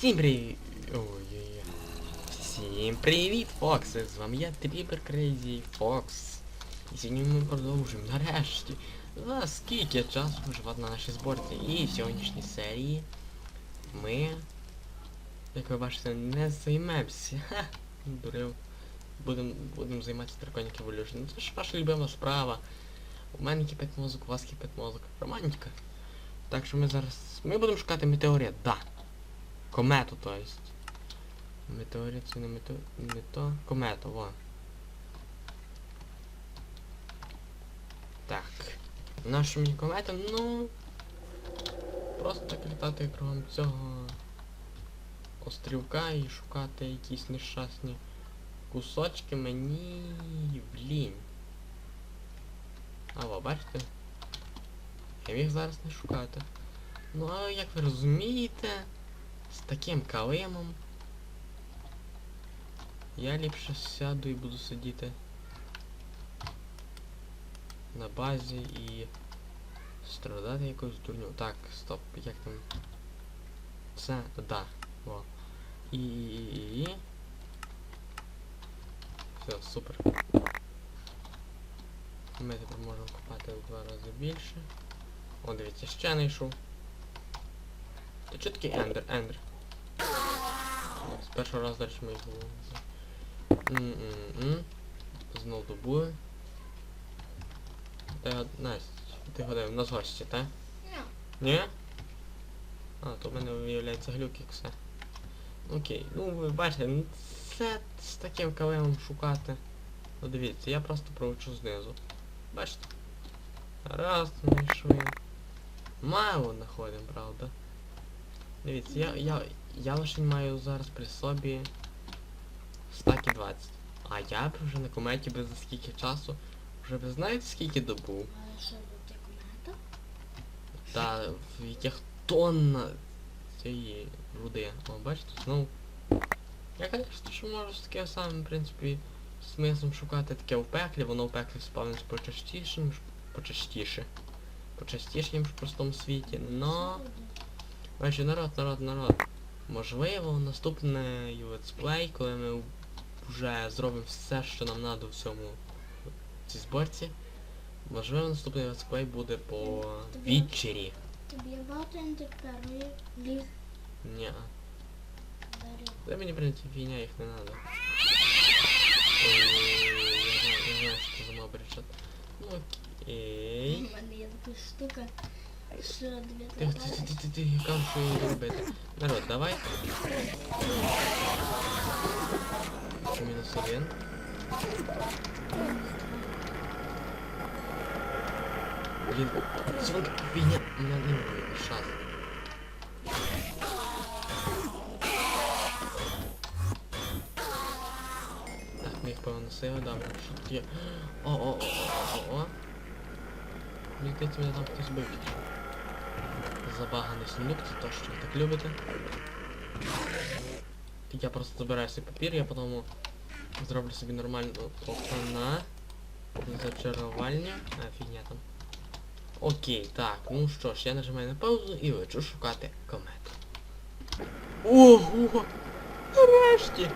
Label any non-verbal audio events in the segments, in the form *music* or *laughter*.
Всім привіт! Ой-ой-ой. Всім привіт, Фокси! З вами я Тріпер Крейзі Фокс. І сьогодні ми продовжуємо нарешті. За скільки часу виживати на нашій зборці. І в сьогоднішній серії ми, як ви бачите, не займемося. Ха, дурив. Будемо будем займатися Draconic Evolution. Це ж ваша любима справа. У мене кипить мозок, у вас кипить мозок. Романтика. Так що ми зараз... Ми будемо шукати метеорит, да. Комету, то есть. Метеорит це не мето... не то. Комету, во. Так. Нашу мені комета, ну... Просто так літати кругом цього острівка і шукати якісь нещасні кусочки мені... Блін. А бачите? Я міг зараз не шукати. Ну а як ви розумієте, з таким калимом я ліпше сяду і буду сидіти на базі і страдати якусь дурню. Так, стоп, як там? Це, да, во. І... і- і- Все, супер. Ми тепер можемо копати в два рази більше. О, дивіться, ще не йшов. Та чо такий ендер, ендер? З першого разу далі ми його М-м-м. Знов добули. Та, Настя, ти ходив, у нас гості, так? Ні? А, то в мене виявляється глюк і все. Окей, ну ви бачите, ну це з таким калемом шукати. Ну дивіться, я просто провочу знизу. Бачите? Раз, знайшли. Мало знаходимо, правда. Дивіться, я, я, я лише маю зараз при собі стаки 20. А я б вже на кометі би за скільки часу. Вже ви знаєте скільки добув? А що тут як? Та в яких тонна цієї руди. О, бачите, знову. Я конечно, що можу з таким самим, в принципі, смислом шукати таке в пеклі, воно в пеклі спавниться почастіше, ніж почастіше. Почастіше, ніж в простому світі. Но... Бачите, народ, народ, народ. Можливо, наступний летсплей, коли ми вже зробимо все, що нам треба в цьому цій зборці. Можливо, наступний летсплей буде по вічері. Тобі багато ліг Ні. дарів. Мені, в принципі, фігня їх не. Ой, я я знаю, що це за моби рішать. Ну окей. У мене є така штука, ти, ти, ти, ти, ти, я кажу, що її робити. Народ, давай. Мінус один. Блін, це вон така фігня. Мене не буде шанс. Так, ми їх повиносили, добре. Що тут є? О, о, о, о, о, о. Мені здається, мене там хтось бив тільки що. Забаганий сундук, це то, що ви так любите. Я просто забираю свій папір, я потім зроблю собі нормальну окна зачарування. А, фігня там. Окей, так, ну що ж, я нажимаю на паузу і лечу шукати комету. Ого! Нарешті!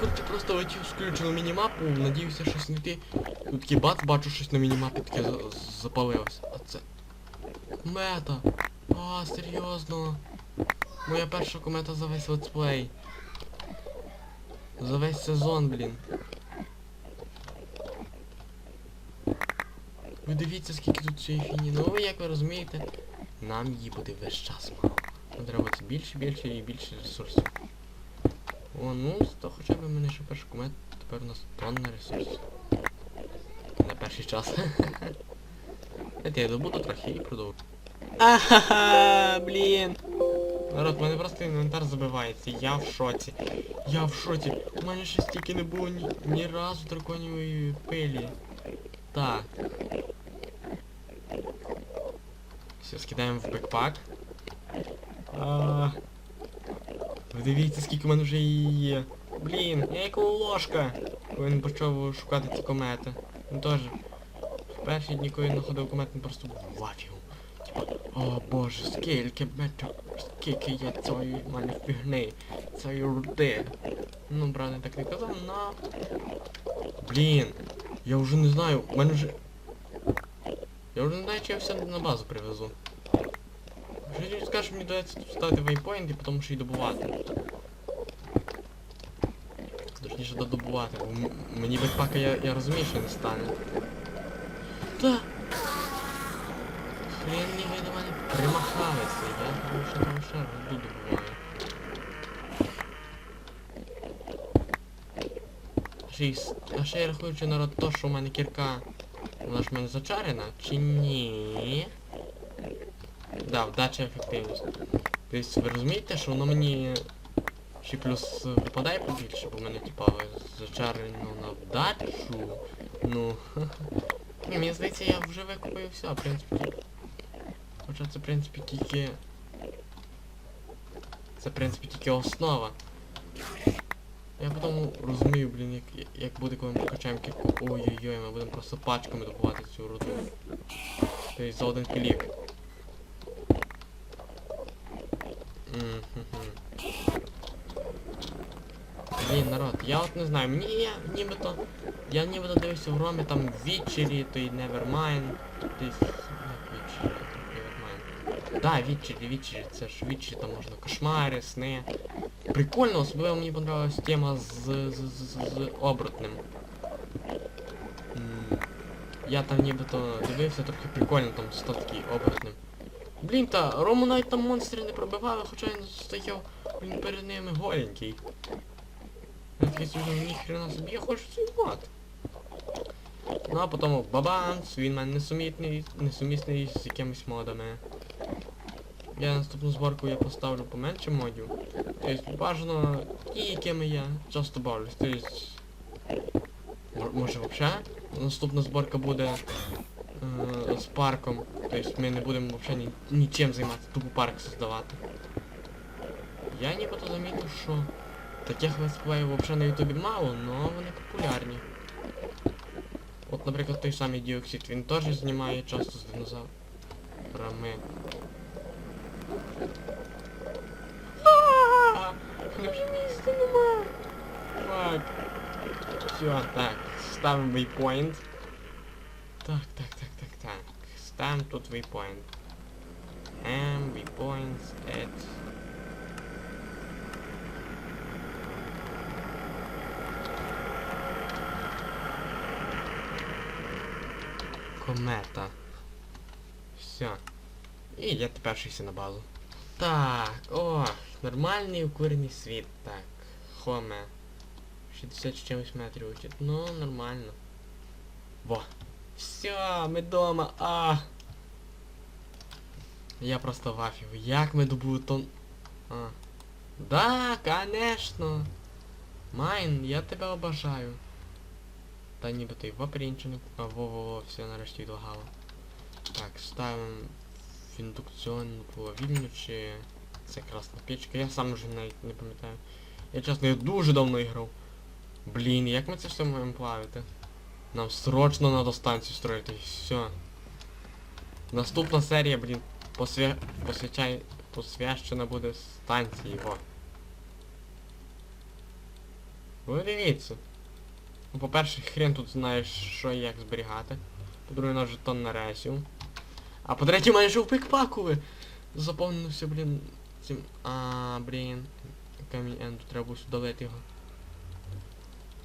Коротше просто летів, включив мінімапу, надіюся щось знайти. Тут бац, бачу щось на мінімапі таке за- запалилось. А це... Комета! А, серйозно. Моя перша комета за весь летсплей. За весь сезон, блін. Ви дивіться, скільки тут цієї фіні. Ну ви як ви розумієте, нам її буде весь час мало. Треба більше, більше і більше ресурсів. О, ну, то хоча б мене ще перша комета, тепер у нас тонна ресурсів. На перший час. *laughs* Я добуду трохи і продовжу. Ахаха, блін. Народ, у мене просто інвентар забивається. Я в шоці. Я в шоці. У мене ще стільки не було ні, ні разу драконівої пилі. Так. Все, скидаємо в бекпак. А, Ви дивіться, скільки в мене вже її є. Блін, я як ложка. Він почав шукати ці комети. Ну теж. В перші дні, коли він знаходив комет, він просто був в афігу. Типа, о боже, скільки метро, скільки є цієї мене фігни, цієї руди. Ну, правда, так не казав, но... Блін, я вже не знаю, в мене вже... Я вже не знаю, чи я все на базу привезу. Ти скажеш, мені доведеться ставити вейпоінт і потім ще й добувати. Точніше додобувати, бо мені бекпака я, я розумію, що не стане. Та! Хрен ні ви до мене примахалися, я с- А ще я рахуючи народ то, що в мене кірка, вона ж мене зачарена, чи ні? Да, вдача ефективність. Тобто ви розумієте, що воно мені ще плюс випадає побільше, бо в мене типа зачарено на вдачу. Ну. *laughs* Мені здається, я вже викупив все, в принципі. Хоча це в принципі тільки. Це в принципі тільки основа. Я потім розумію, блін, як, як буде, коли ми прокачаємо кірку. Ой-ой-ой, ми будемо просто пачками добувати цю руду. Тобто за один клік. Блін, народ, я от не знаю, мені я нібито. Я нібито дивився в Ромі там. Десь. Як Вітчері, Nevermind. Да, Вітчері, Вітчері, це ж Вітчері, там можна кошмари, сни. Прикольно, особливо мені понравилась тема з, з, з, з, з оборотнем. М, Я там нібито дивився, трохи прикольно, там став такий оборотнем. Блін, та Рому навіть там монстри не пробивали, хоча він стояв він перед ними голенький. Я такий собі, ніхрена собі, я хочу цей мод. Ну а потім бабанц, він мене несумітний, несумісний з якимись модами. Я наступну зборку я поставлю поменше модів. Тобто бажано ті, якими я часто бавлюсь. Тобто, мо- може взагалі наступна зборка буде е, з парком. Тобто ми не будемо взагалі ні, нічим займатися, тупо парк создавати. Я нібито замітив, що таких летсплеїв взагалі на ютубі мало, але вони популярні. От, наприклад, той самий Діоксид, він теж знімає часто з динозаврами. А, Ну вже місця нема. Фак. Все, так, ставимо waypoint. Так, так, так, так, так. Ставимо тут waypoint. M waypoints at Комета. Все. І я тепершися на базу. Так, о, нормальний укурений світ. Так, хоме. 60 з чимось метрів учить. Ну, нормально. Во. Все, ми дома. А. Я просто вафів. Як ми добули тон... А. Да, конечно. Майн, я тебе обожаю. Та ніби ти вапрінченик. А, во-во-во, все нарешті відлагало. Так, ставимо в індукціонну чи... Це красна печка. Я сам вже навіть не пам'ятаю. Я чесно, я дуже давно іграв. Блін, як ми це все маємо плавити? Нам срочно надо станцію строїти, все. Наступна серія, блін, посвя... посвячай... посвящена буде станції, во. Ви дивіться. Ну, по-перше, хрен тут знаєш, що і як зберігати. По-друге, на жетон на ресів. А по-третє, майже в пікпакове. Заповнився, блін, цим... А, блін. Камінь енду, треба було сюди лити його.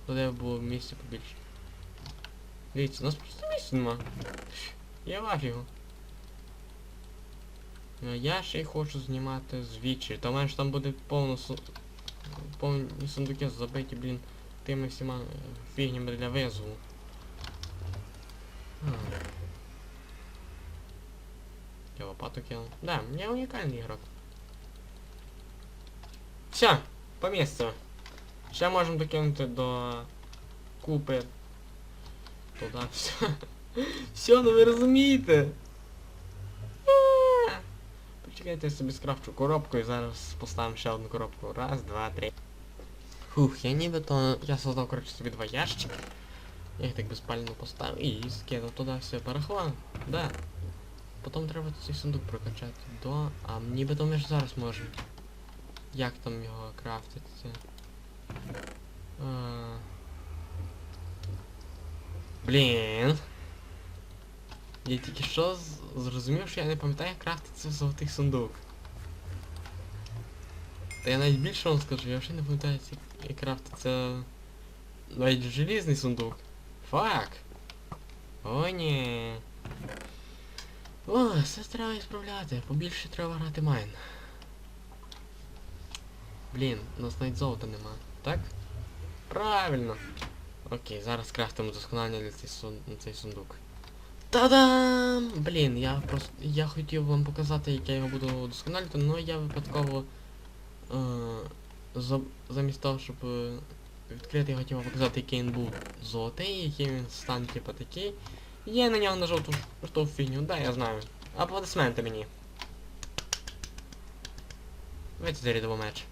Туди було місця побільше. Дивіться, у нас просто місця нема. Я ваф його. Я ще й хочу знімати з вічі. Та мене ж там буде повно повні сундуки забиті, блін, тими всіма е, фігнями для визову. Лопату кинув. Да, я унікальний ігрок. Все, по місцю. Ще можемо докинути до купи. Туди все. *laughs* Все, ну ви розумієте. Почекайте, я собі скрафчу коробку і зараз поставимо ще одну коробку. Раз, два, три. Фух, я нібито... Я создав, коротше, собі два ящика. Я їх так безпально поставив і скинув туди все барахло. Да. Потім треба цей сундук прокачати до. А нібито ми ж зараз можемо. Як там його крафтиться? А... Блін. Я тільки що зрозумів, що я не пам'ятаю, як крафтиться золотий сундук. Та я навіть більше вам скажу, я вже не пам'ятаю, як крафтиться навіть желізний сундук. Фак! О, ні. О, все треба ісправляти. Побільше треба грати майн. Блін, у нас навіть золота нема. Так? Правильно. Окей, зараз крафтимо досконалення для цей сун... цей сундук. Та-дам! Блін, я просто. Я хотів вам показати, як я його буду удосконалювати, але я випадково. Е... за- Замість того, щоб е, відкрити, я хотів вам показати, який він був золотий, який він стан типу такий. Я на нього нажав ту ту фігню, да, я знаю. Аплодисменти мені. Давайте за рядовий меч.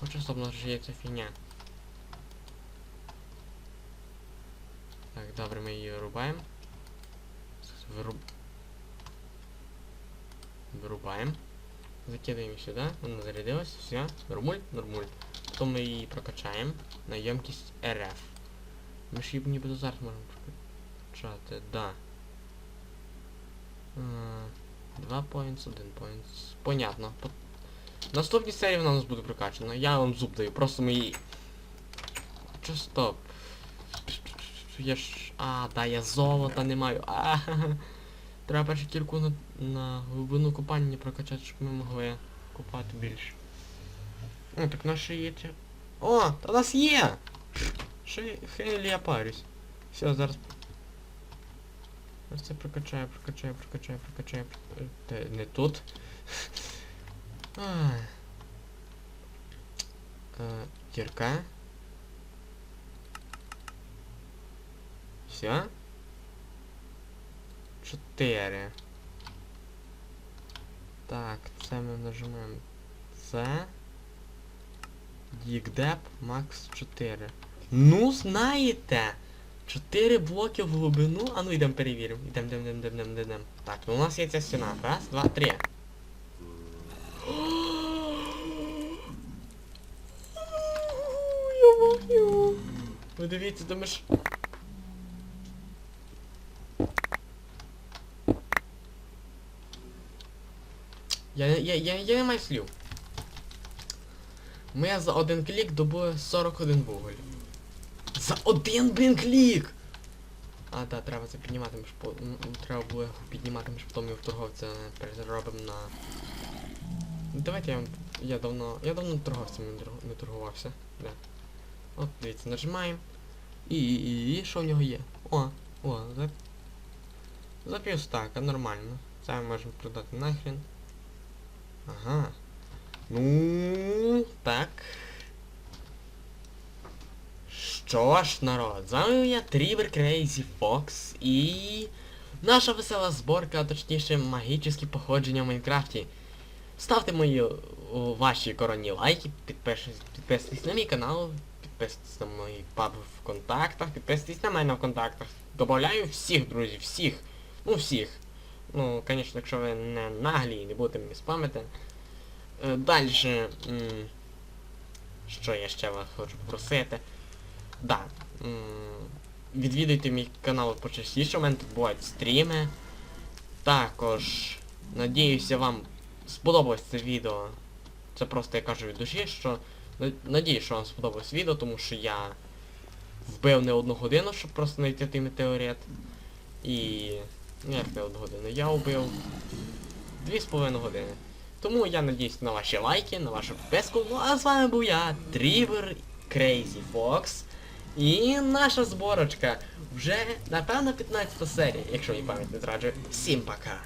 Хочу стоп, що є ця фігня. Так, добре, ми її рубаємо. Вируб... Вирубаємо. Закидаємо сюди, вона зарядилась, все, нормуль, нормуль. Потім ми її прокачаємо на ємкість RF. Ми ж її ніби зараз можемо прокачати, да. Два points, один points. Понятно. По... Наступній серії вона у нас буде прокачана. Я вам зуб даю, просто ми її... Чо стоп? Я ж... А, да, я золота не маю. А, *laughs* Треба першу кірку на, на глибину купання прокачати, щоб ми могли купати більше. О, так наші є. О, та нас є! Я- хелі я парюсь. Все, зараз. Зараз це прокачаю, прокачаю, прокачаю, прокачаю. Е, не тут. *laughs* Е, Кірка. Все. Чотири. Так, це ми нажимаємо. Це. Дікдеп Макс 4. Ну, знаєте! 4 блоки в глибину. А ну йдемо перевіримо. Йдемо, йдемо, йдемо, йдемо, йдемо, йдемо. Так, ну у нас є ця стіна. Раз, два, три. *gasps* Ви дивіться, там ж... Я, я, я, я не маю слів. Ми за один клік добули 41 вуголь. За один, блін, клік! А, так, треба це піднімати, ми ж по... треба було його піднімати, ми ж потім його в торговця переробимо на... Давайте я вам... Я давно... Я давно торговцем не, торгувався. Да. От, дивіться, нажимаємо. І, і, і, що в нього є? О, о, за... За півстака, нормально. Це ми можемо продати нахрен. Ага. Ну, так. Що ж, народ, з вами я Трівер Крейзі Фокс і наша весела зборка, а точніше магічні походження в Майнкрафті. Ставте мої ваші коронні лайки, підпишись- підписуйтесь на мій канал, підписуйтесь на мої паби в контактах, підписуйтесь на мене в контактах. Добавляю всіх, друзів, всіх. Ну всіх. Ну, звісно, якщо ви не наглі і не будете мені спамити. Е, Далі. Що я ще вас хочу попросити? Да. м, Відвідуйте мій канал почастіше, у мене тут бувають стріми. Також, надіюся, вам сподобалось це відео. Це просто я кажу від душі, що на- надіюсь, що вам сподобалось відео, тому що я вбив не одну годину, щоб просто знайти той метеорит. І... Ну як не одну годину? Я вбив дві з половиною години. Тому я надіюсь на ваші лайки, на вашу підписку. Ну а з вами був я, Трівер Crazy Fox. І наша зборочка вже, напевно, 15 серія, якщо мені пам'ять не зраджує. Всім пока!